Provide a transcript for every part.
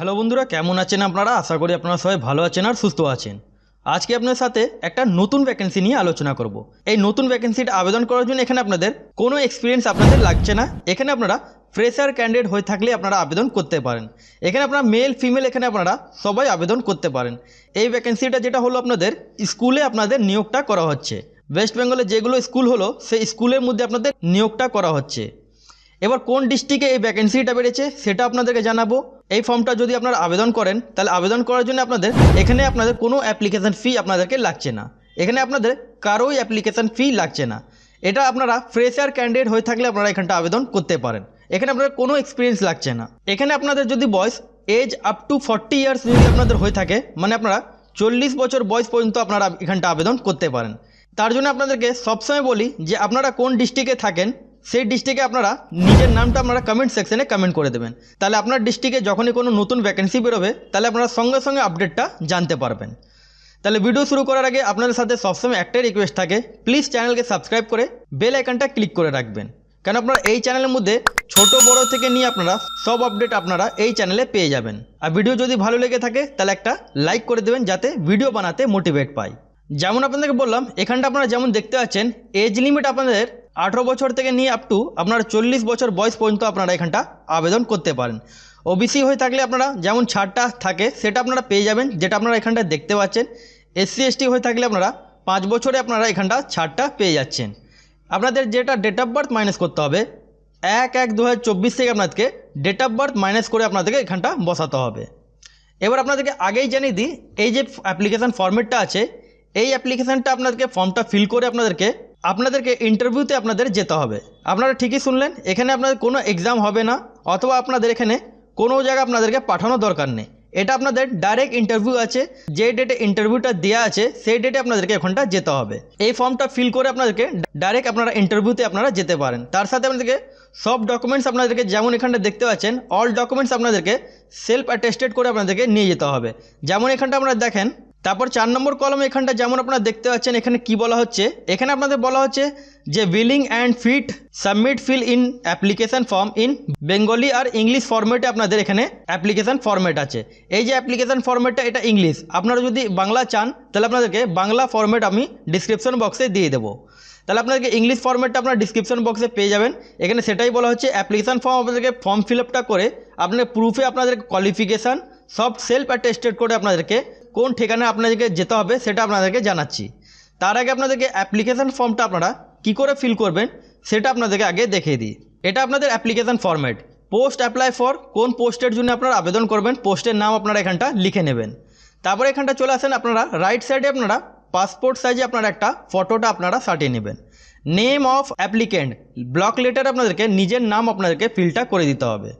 Hello বন্ধুরা, কেমন আছেন আপনারা? আশা করি আপনারা সবাই ভালো আছেন আর সুস্থ আছেন। আজকে আপনার সাথে একটা নতুন ভ্যাকেন্সি নিয়ে আলোচনা করব। এই নতুন ভ্যাকেন্সিটা আবেদন করার জন্য এখানে আপনাদের কোনো এক্সপিরিয়েন্স আপনাদের লাগছে না। এখানে আপনারা ফ্রেশার ক্যান্ডিডেট হয়ে থাকলে আপনারা আবেদন করতে পারেন। এখানে আপনারা মেল ফিমেল এখানে আপনারা সবাই আবেদন করতে পারেন। এই ভ্যাকেন্সিটা যেটা হলো আপনাদের স্কুলে আপনাদের নিয়োগটা করা হচ্ছে। ওয়েস্ট বেঙ্গলে যেগুলো স্কুল হলো, সেই স্কুলের মধ্যে আপনাদের নিয়োগটা করা হচ্ছে। এবার কোন ডিস্ট্রিক্টে এই ভ্যাকেন্সিটা বেড়েছে সেটা আপনাদেরকে জানাব। এই ফর্মটা যদি আপনারা আবেদন করেন, তাহলে আবেদন করার জন্য আপনাদের, এখানে আপনাদের কোনো অ্যাপ্লিকেশান ফি আপনাদেরকে লাগছে না। এখানে আপনাদের কারোই অ্যাপ্লিকেশান ফি লাগছে না। এটা আপনারা ফ্রেশার ক্যান্ডিডেট হয়ে থাকলে আপনারা এখানটা আবেদন করতে পারেন। এখানে আপনাদের কোনো এক্সপিরিয়েন্স লাগছে না। এখানে আপনাদের যদি বয়স age up to forty years যদি আপনাদের হয়ে থাকে মানে আপনারা চল্লিশ বছর বয়স পর্যন্ত আপনারা এখানটা আবেদন করতে পারেন। তার জন্য আপনাদেরকে সবসময় বলি যে আপনারা কোন ডিস্ট্রিক্টে থাকেন সেই ডিস্ট্রিক্টে আপনারা নিজের নামটা আপনারা কমেন্ট সেকশনে কমেন্ট করে দেবেন। তাহলে আপনার ডিস্ট্রিক্টে যখনই কোনো নতুন ভ্যাকেন্সি বেরোবে, তাহলে আপনারা সঙ্গে সঙ্গে আপডেটটা জানতে পারবেন। তাহলে ভিডিও শুরু করার আগে আপনাদের সাথে সবসময় একটাই রিকোয়েস্ট থাকে প্লিজ চ্যানেলকে সাবস্ক্রাইব করে বেল আইকনটা ক্লিক করে রাখবেন। কেন আপনারা এই চ্যানেলের মধ্যে ছোট, বড় থেকে নিয়ে আপনারা সব আপডেট আপনারা এই চ্যানেলে পেয়ে যাবেন। আর ভিডিও যদি ভালো লেগে থাকে, তাহলে একটা লাইক করে দেবেন যাতে ভিডিও বানাতে মোটিভেট পাই। যেমন আপনাদেরকে বললাম, এখানটা আপনারা যেমন দেখতে পাচ্ছেন এজ লিমিট আপনাদের আঠেরো বছর থেকে নিয়ে আপ টু আপনার চল্লিশ বছর বয়স পর্যন্ত আপনারা এখানটা আবেদন করতে পারেন। ওবিসি হয়ে থাকলে আপনারা যেমন ছাড়টা থাকে, সেটা আপনারা পেয়ে যাবেন, যেটা আপনারা এখানটা দেখতে পাচ্ছেন। এসসি এসটি হয়ে থাকলে আপনারা পাঁচ বছরে আপনারা এখানটা ছাড়টা পেয়ে যাচ্ছেন। আপনাদের যেটা ডেট অফ বার্থ মাইনাস করতে হবে, এক এক দু থেকে আপনাদেরকে ডেট অফ বার্থ মাইনাস করে আপনাদেরকে এখানটা বসাতে হবে। এবার আপনাদেরকে আগেই জানিয়ে দিই, এই যে অ্যাপ্লিকেশান ফর্মেটটা আছে, এই অ্যাপ্লিকেশানটা আপনাদেরকে ফর্মটা ফিল করে আপনাদেরকে আপনাদেরকে ইন্টারভিউতে আপনাদের যেতে হবে। আপনারা ঠিকই শুনলেন, এখানে আপনাদের কোনো এক্সাম হবে না, অথবা আপনাদের এখানে কোনো জায়গায় আপনাদেরকে পাঠানো দরকার নেই। এটা আপনাদের ডাইরেক্ট ইন্টারভিউ আছে, যে ডেটে ইন্টারভিউটা দেওয়া আছে, সেই ডেটে আপনাদেরকে এখানটা যেতে হবে। এই ফর্মটা ফিল করে আপনাদেরকে ডাইরেক্ট আপনারা ইন্টারভিউতে আপনারা যেতে পারেন। তার সাথে আপনাদেরকে সব ডকুমেন্টস আপনাদেরকে যেমন এখানটা দেখতে পাচ্ছেন অল ডকুমেন্টস আপনাদেরকে সেলফ অ্যাটেস্টেড করে আপনাদেরকে নিয়ে যেতে হবে। যেমন এখানটা আপনারা দেখেন তারপর চার নম্বর কলম এখানটা যেমন আপনারা দেখতে পাচ্ছেন, এখানে কি বলা হচ্ছে? এখানে আপনাদের বলা হচ্ছে যে willing and fit submit fill in application form in Bengali R English ফর্মেটে আপনাদের এখানে অ্যাপ্লিকেশান ফর্মেট আছে। এই যে অ্যাপ্লিকেশান ফর্মেটটা এটা ইংলিশ আপনারা যদি বাংলা চান, তাহলে আপনাদেরকে বাংলা ফর্মেট আমি ডিসক্রিপশন বক্সে দিয়ে দেবো। তাহলে আপনাদেরকে ইংলিশ ফর্মেটটা আপনার ডিসক্রিপশন বক্সে পেয়ে যাবেন। এখানে সেটাই বলা হচ্ছে অ্যাপ্লিকেশান ফর্ম আপনাদেরকে ফর্ম ফিল করে আপনার প্রুফে আপনাদের কোয়ালিফিকেশান সব সেলফ অ্যাটেস্টেড করে আপনাদেরকে কোন ঠিকানায় আপনাদেরকে যেতে হবে সেটা আপনাদেরকে জানাচ্ছি। তার আগে আপনাদেরকে অ্যাপ্লিকেশান ফর্মটা আপনারা কি করে ফিল করবেন সেটা আপনাদেরকে আগে দেখিয়ে দিই। এটা আপনাদের application format post apply for কোন পোস্টের জন্য আপনারা আবেদন করবেন পোস্টের নাম আপনারা এখানটা লিখে নেবেন। তারপরে এখানটা চলে আসেন আপনারা রাইট সাইডে আপনারা পাসপোর্ট সাইজে আপনারা একটা ফটোটা আপনারা সাটিয়ে নেবেন। Name of applicant block letter আপনাদেরকে নিজের নাম আপনাদেরকে ফিলটা করে দিতে হবে।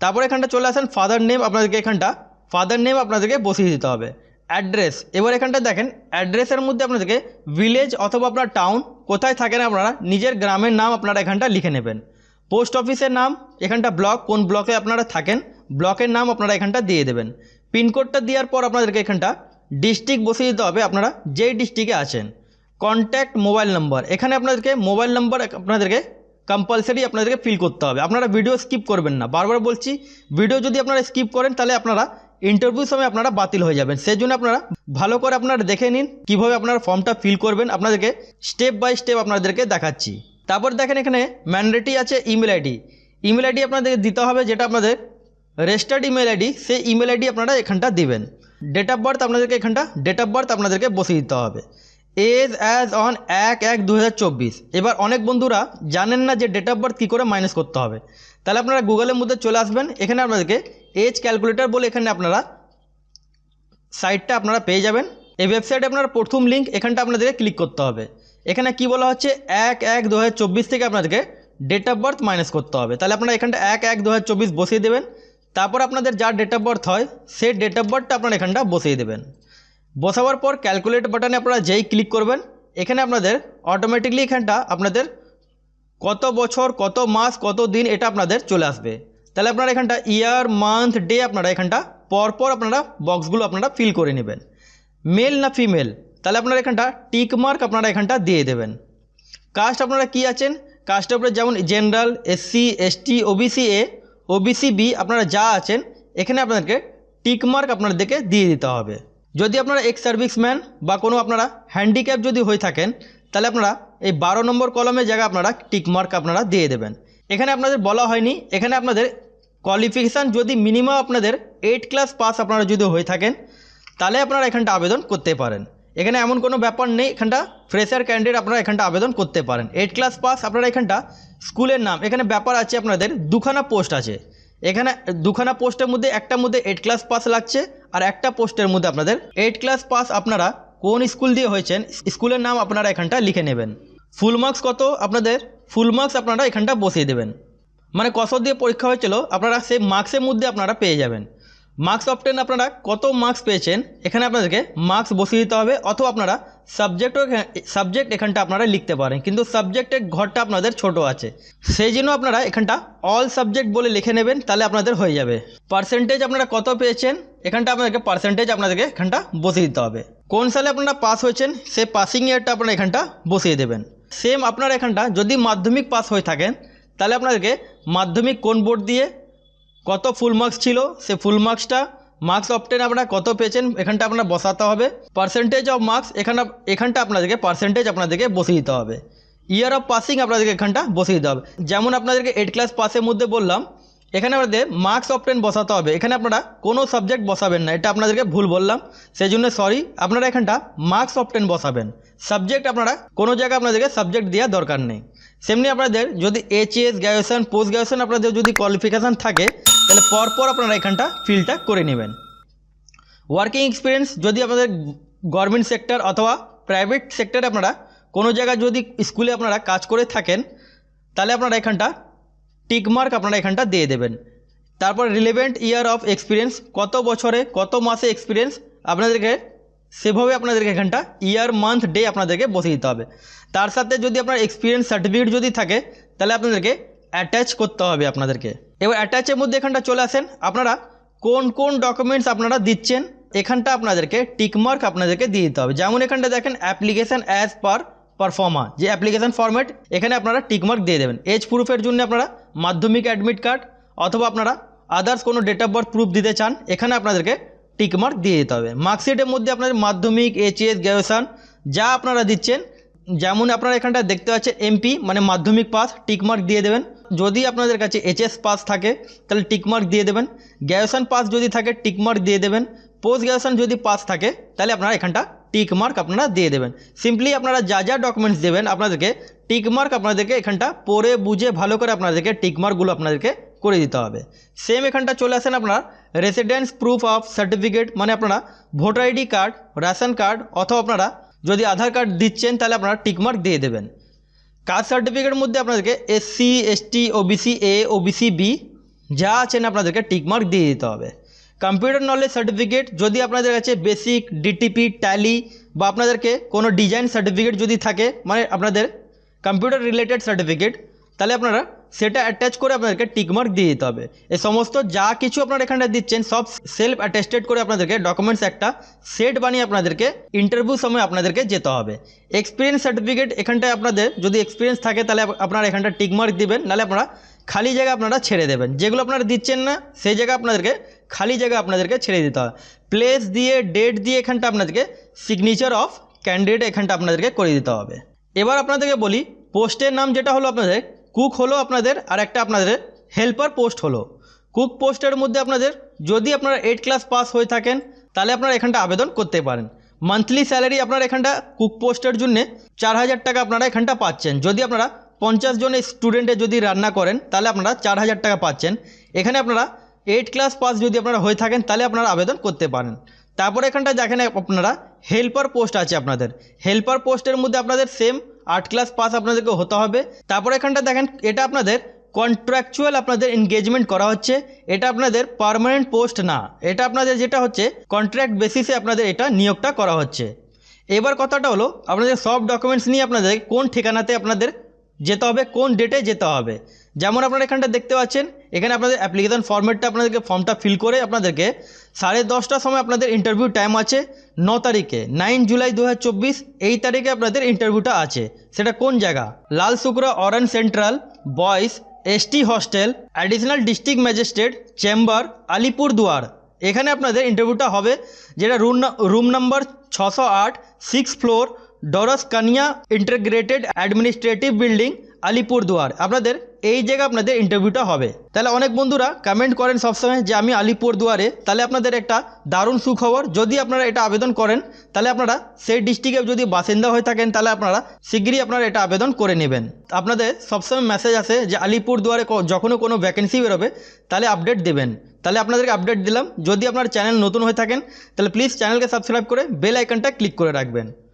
তারপরে এখানটা চলে আসেন ফাদার নেম আপনাদেরকে এখানটা ফাদার নেম আপনাদেরকে বসিয়ে দিতে হবে। অ্যাড্রেস, এবার এখানটা দেখেন, অ্যাড্রেসের মধ্যে আপনাদেরকে ভিলেজ অথবা আপনার টাউন কোথায় থাকেন আপনারা, নিজের গ্রামের নাম আপনারা এখানটা লিখে নেবেন। পোস্ট অফিসের নাম, এখানটা ব্লক, কোন ব্লকে আপনারা থাকেন, ব্লকের নাম আপনারা এখানটা দিয়ে দেবেন। পিনকোডটা দেওয়ার পর আপনাদেরকে এখানটা ডিস্ট্রিক্ট বসিয়ে দিতে হবে, আপনারা যেই ডিস্ট্রিক্টে আছেন। কন্ট্যাক্ট মোবাইল নম্বর, এখানে আপনাদেরকে মোবাইল নম্বর আপনাদেরকে কম্পালসারি আপনাদেরকে ফিল করতে হবে। আপনারা ভিডিও স্কিপ করবেন না। বারবার বলছি ভিডিও যদি আপনারা স্কিপ করেন তাহলে আপনারা ইন্টারভিউ সময় আপনারা বাতিল হয়ে যাবেন। সেই জন্য আপনারা ভালো করে আপনারা দেখে নিন, কীভাবে আপনারা ফর্মটা ফিল করবেন। আপনাদেরকে স্টেপ বাই স্টেপ আপনাদেরকে দেখাচ্ছি। তারপর দেখেন এখানে ম্যান্ডেটি আছে ইমেল আইডি ইমেল আইডি আপনাদেরকে দিতে হবে যেটা আপনাদের রেজিস্টার্ড ইমেল আইডি সেই ইমেল আইডি আপনারা এখানটা দিবেন। ডেট অফ বার্থ আপনাদেরকে এখানটা ডেট অফ বার্থ আপনাদেরকে বসিয়ে দিতে হবে। এজ অ্যাজ অন এক এক দু এবার অনেক বন্ধুরা জানেন না যে ডেট অফ বার্থ কী করে মাইনাস করতে হবে। তাহলে আপনারা গুগলের মধ্যে চলে আসবেন। এখানে আপনাদেরকে এজ ক্যালকুলেটর বলে এখানে আপনারা সাইটটা আপনারা পেয়ে যাবেন। এই ওয়েবসাইটে আপনারা প্রথম লিঙ্ক এখানটা আপনাদেরকে ক্লিক করতে হবে। এখানে কি বলা হচ্ছে? এক এক দু থেকে আপনাদেরকে ডেট অফ বার্থ মাইনাস করতে হবে। তাহলে আপনারা এখানটা এক এক দু বসিয়ে দেবেন। তারপর আপনাদের যা ডেট অফ বার্থ হয়, সেই ডেট অফ বার্থটা আপনারা এখানটা বসিয়ে দেবেন। বসাবার পর ক্যালকুলেট বাটনে আপনারা যেই ক্লিক করবেন, এখানে আপনাদের অটোমেটিকলি এখানটা আপনাদের কত বছর, কত মাস, কত দিন এটা আপনাদের চলে আসবে। তাহলে আপনারা এখানটা ইয়ার মান্থ ডে আপনারা এখানটা, পরপর আপনারা বক্সগুলো আপনারা ফিল করে নেবেন। মেল না ফিমেল তাহলে আপনারা এখানটা টিক মার্ক আপনারা এখানটা দিয়ে দেবেন। কাস্ট আপনারা কি আছেন? কাস্টের উপরে যেমন general SC ST OBC A OBC B আপনারা যা আছেন, এখানে আপনাদেরকে টিক মার্ক আপনাদেরকে দিয়ে দিতে হবে। যদি আপনারা এক্স সার্ভিসম্যান বা কোনো আপনারা হ্যান্ডিক্যাপ যদি হয়ে থাকেন, তাহলে আপনারা এই বারো নম্বর কলমের জায়গায় আপনারা টিক মার্ক আপনারা দিয়ে দেবেন। এখানে আপনাদের বলা হয়নি। এখানে আপনাদের কোয়ালিফিকেশান যদি মিনিমাম আপনাদের এইট ক্লাস পাস আপনারা যদি হয়ে থাকেন, তাহলে আপনারা এখানটা আবেদন করতে পারেন। এখানে এমন কোনো ব্যাপার নেই, এখানটা ফ্রেশার ক্যান্ডিডেট আপনারা এখানটা আবেদন করতে পারেন। এইট ক্লাস পাস আপনারা এখানটা স্কুলের নাম, এখানে ব্যাপার আছে আপনাদের, দুখানা পোস্ট আছে। এখানে দুখানা পোস্টের মধ্যে একটার মধ্যে এইট ক্লাস পাস লাগছে, আর একটা পোস্টের মধ্যে আপনাদের এইট ক্লাস পাস আপনারা কোন স্কুল দিয়ে হয়েছেন, স্কুলের নাম আপনারা এখানটা লিখে নেবেন। ফুল মার্কস কত? আপনাদের ফুল মার্কস আপনারা এখানটা বসিয়ে দেবেন। মানে কত দিয়ে পরীক্ষা হয়েছিল, আপনারা সেই মার্কসের মধ্যে আপনারা পেয়ে যাবেন। মার্কস অপটেন আপনারা কত মার্কস পেয়েছেন? এখানে আপনাদেরকে মার্কস বসিয়ে দিতে হবে, অথবা আপনারা সাবজেক্টও সাবজেক্ট এখানটা আপনারা লিখতে পারেন। কিন্তু সাবজেক্টের ঘরটা আপনাদের ছোট আছে। সেই জন্য আপনারা এখানটা অল সাবজেক্ট বলে লিখে নেবেন, তাহলে আপনাদের হয়ে যাবে। পার্সেন্টেজ আপনারা কত পেয়েছেন? এখানটা আপনাদেরকে পার্সেন্টেজ আপনাদেরকে এখানটা বসিয়ে দিতে হবে। কোন সালে আপনারা পাস হয়েছেন? সেই পাসিং ইয়ারটা আপনারা এখানটা বসিয়ে দেবেন। সেম আপনার এখানটা, যদি মাধ্যমিক পাস হয়ে থাকেন তাহলে আপনাদেরকে মাধ্যমিক কোন বোর্ড দিয়ে, কত ফুল মার্কস ছিল, সে ফুল মার্কসটা মার্কস অপটেন আপনারা কত পেয়েছেন, এখানটা আপনার বসাতে হবে। পার্সেন্টেজ অফ মার্কস এখানে এখানটা আপনাদেরকে পার্সেন্টেজ আপনাদেরকে বসিয়ে দিতে হবে। ইয়ার অফ পাসিং আপনাদেরকে এখানটা বসিয়ে দিতে হবে। যেমন আপনাদেরকে এইট ক্লাস পাসের মধ্যে বললাম এখানে আমাদের মার্কস অপটেন বসাতে হবে। এখানে আপনারা কোনো সাবজেক্ট বসাবেন না, এটা আপনাদেরকে ভুল বললাম। সেই জন্য সরি আপনারা এখানটা মার্কস অপটেন বসাবেন। সাবজেক্ট আপনারা কোনো জায়গায় আপনাদেরকে সাবজেক্ট দেওয়ার দরকার নেই। সেমনি আপনাদের যদি এইচএস গ্র্যাজুয়েশন পোস্ট গ্র্যাজুয়েশন আপনাদের যদি কোয়ালিফিকেশান থাকে, তাহলে পরপর আপনারা এখানটা ফিলটা করে নেবেন। ওয়ার্কিং এক্সপিরিয়েন্স যদি আপনাদের গভর্নমেন্ট সেক্টর অথবা প্রাইভেট সেক্টরে আপনারা কোনো জায়গায় যদি স্কুলে আপনারা কাজ করে থাকেন, তাহলে আপনারা এখানটা টিক মার্ক আপনারা এখানটা দিয়ে দেবেন। তারপর রিলেভেন্ট ইয়ার অফ এক্সপিরিয়েন্স কত বছরে, কত মাসে এক্সপিরিয়েন্স আপনাদেরকে সেভাবে আপনাদেরকে এখানটা ইয়ার মান্থ ডে আপনাদেরকে বসিয়ে দিতে হবে। তার সাথে যদি আপনার এক্সপিরিয়েন্স সার্টিফিকেট যদি থাকে, তাহলে আপনাদেরকে অ্যাটাচ করতে হবে আপনাদেরকে। এবার অ্যাটাচের মধ্যে এখানটা চলে আসেন। আপনারা কোন কোন ডকুমেন্টস আপনারা দিচ্ছেন, এখানটা আপনাদেরকে টিকমার্ক আপনাদেরকে দিয়ে দিতে হবে। যেমন এখানটা দেখেন অ্যাপ্লিকেশান অ্যাজ পার পারফর্মা যে অ্যাপ্লিকেশান ফর্ম্যাট এখানে আপনারা টিকমার্ক দিয়ে দেবেন। এজ প্রুফের জন্য আপনারা মাধ্যমিক অ্যাডমিট কার্ড অথবা আপনারা আদার্স কোনো ডেট অফ বার্থ প্রুফ দিতে চান, এখানে আপনাদেরকে টিকমার্ক দিয়ে দিতে হবে। মার্কশিটের মধ্যে আপনাদের মাধ্যমিক এইচএস গ্র্যাজুয়েশান যা আপনারা দিচ্ছেন, যেমন আপনারা এখানটা দেখতে পাচ্ছেন এমপি মানে মাধ্যমিক পাস টিকমার্ক দিয়ে দেবেন। যদি আপনাদের কাছে এইচএস পাস থাকে, তাহলে টিকমার্ক দিয়ে দেবেন। গ্র্যাজুয়েশন পাস যদি থাকে টিকমার্ক দিয়ে দেবেন। পোস্ট গ্র্যাজুয়েশন যদি পাস থাকে, তাহলে আপনারা এখানটা টিক মার্ক আপনারা দিয়ে দেবেন। সিম্পলি আপনারা যা যা ডকুমেন্টস দেবেন আপনাদেরকে টিক মার্ক আপনাদেরকে এখানটা পড়ে বুঝে ভালো করে আপনাদেরকে টিক মার্কগুলো আপনাদেরকে করে দিতে হবে। সেম এখানটা চলে আসেন আপনার রেসিডেন্স প্রুফ অফ সার্টিফিকেট মানে আপনারা voter ID card ration card অথবা আপনারা যদি আধার কার্ড দিচ্ছেন তাহলে আপনারা টিকমার্ক দিয়ে দেবেন। কাস্ট সার্টিফিকেটের মধ্যে আপনাদেরকে SC ST OBC A OBC B যা আছেন আপনাদেরকে টিকমার্ক দিয়ে দিতে হবে। কম্পিউটার নলেজ সার্টিফিকেট যদি আপনাদের কাছে বেসিক ডিটিপি ট্যালি বা আপনাদেরকে কোনো ডিজাইন সার্টিফিকেট যদি থাকে মানে আপনাদের কম্পিউটার রিলেটেড সার্টিফিকেট তাহলে আপনারা সেটা অ্যাটাচ করে আপনাদেরকে টিকমার্ক দিয়ে দিতে হবে। এই সমস্ত যা কিছু আপনারা এখানটা দিচ্ছেন, সব সেলফ অ্যাটেস্টেড করে আপনাদেরকে ডকুমেন্টস একটা সেট বানিয়ে আপনাদেরকে ইন্টারভিউ সময় আপনাদেরকে যেতে হবে। এক্সপিরিয়েন্স সার্টিফিকেট এখানটায় আপনাদের যদি এক্সপিরিয়েন্স থাকে, তাহলে আপনারা এখানটা টিকমার্ক দিবেন, নাহলে আপনারা খালি জায়গা আপনারা ছেড়ে দেবেন। যেগুলো আপনারা দিচ্ছেন না, সেই জায়গা আপনাদেরকে খালি জায়গা আপনাদেরকে ছেড়ে দিতে হবে। প্লেস দিয়ে ডেট দিয়ে এখানটা আপনাদেরকে সিগনেচার অফ ক্যান্ডিডেট এখানটা আপনাদেরকে করে দিতে হবে। এবার আপনাদেরকে বলি, পোস্টের নাম যেটা হলো আপনাদের কুক হলো আপনাদের আর একটা আপনাদের হেল্পার পোস্ট হলো। কুক পোস্টের মধ্যে আপনাদের যদি আপনারা এইট ক্লাস পাস হয়ে থাকেন, তাহলে আপনারা এখানটা আবেদন করতে পারেন। মান্থলি স্যালারি আপনারা এখানটা কুক পোস্টের জন্য চার হাজার টাকা আপনারা এখানটা পাচ্ছেন। যদি আপনারা পঞ্চাশ জন স্টুডেন্টে যদি রান্না করেন, তাহলে আপনারা চার হাজার টাকা পাচ্ছেন। এখানে আপনারা এইট ক্লাস পাস যদি আপনারা হয়ে থাকেন, তাহলে আপনারা আবেদন করতে পারেন। তারপরে এখানটা দেখেন আপনারা হেল্পার পোস্ট আছে আপনাদের। হেল্পার পোস্টের মধ্যে আপনাদের সেম আট ক্লাস পাস আপনাদেরকে হতে হবে। তারপরে এখানটা দেখেন, এটা আপনাদের কন্ট্রাকচুয়াল আপনাদের এনগেজমেন্ট করা হচ্ছে। এটা আপনাদের পার্মানেন্ট পোস্ট না। এটা আপনাদের যেটা হচ্ছে কন্ট্রাক্ট বেসিসে আপনাদের এটা নিয়োগটা করা হচ্ছে। এবার কথাটা হলো, আপনাদের সব ডকুমেন্টস নিয়ে আপনাদের কোন ঠিকানাতে আপনাদের যেতে হবে, কোন ডেটে যেতে হবে। যেমন আপনারা এখানটা দেখতে পাচ্ছেন, এখানে আপনাদের অ্যাপ্লিকেশান ফর্মেটটা আপনাদেরকে ফর্মটা ফিল করে আপনাদেরকে সাড়ে দশটার সময় আপনাদের ইন্টারভিউ টাইম আছে, ন তারিখে নাইন জুলাই দু হাজার চব্বিশ, এই তারিখে আপনাদের ইন্টারভিউটা আছে। সেটা কোন জায়গা? লাল শুক্রা orange central boys ST hostel additional district magistrate chamber Alipurduar. এখানে আপনাদের ইন্টারভিউটা হবে, যেটা রুম রুম নাম্বার ছশো আট six floor Dooars Kanya integrated administrative building Alipurduar. আপনাদের এই জায়গায় আপনাদের ইন্টারভিউটা হবে। তাহলে অনেক বন্ধুরা কমেন্ট করেন সবসময় যে আমি আলিপুরদুয়ারে, তাহলে আপনাদের একটা দারুণ সুখবর। যদি আপনারা এটা আবেদন করেন, তাহলে আপনারা সেই ডিস্ট্রিক্টে যদি বাসিন্দা হয়ে থাকেন, তাহলে আপনারা শীঘ্রই আপনারা এটা আবেদন করে নেবেন। আপনাদের সবসময় মেসেজ আসে যে আলিপুরদুয়ারে ক- যখনও কোনো ভ্যাকেন্সি বেরোবে, তাহলে আপডেট দেবেন। তাহলে আপনাদেরকে আপডেট দিলাম। যদি আপনার চ্যানেল নতুন হয়ে থাকেন, তাহলে প্লিজ চ্যানেলকে সাবস্ক্রাইব করে বেল আইকনটা ক্লিক করে রাখবেন।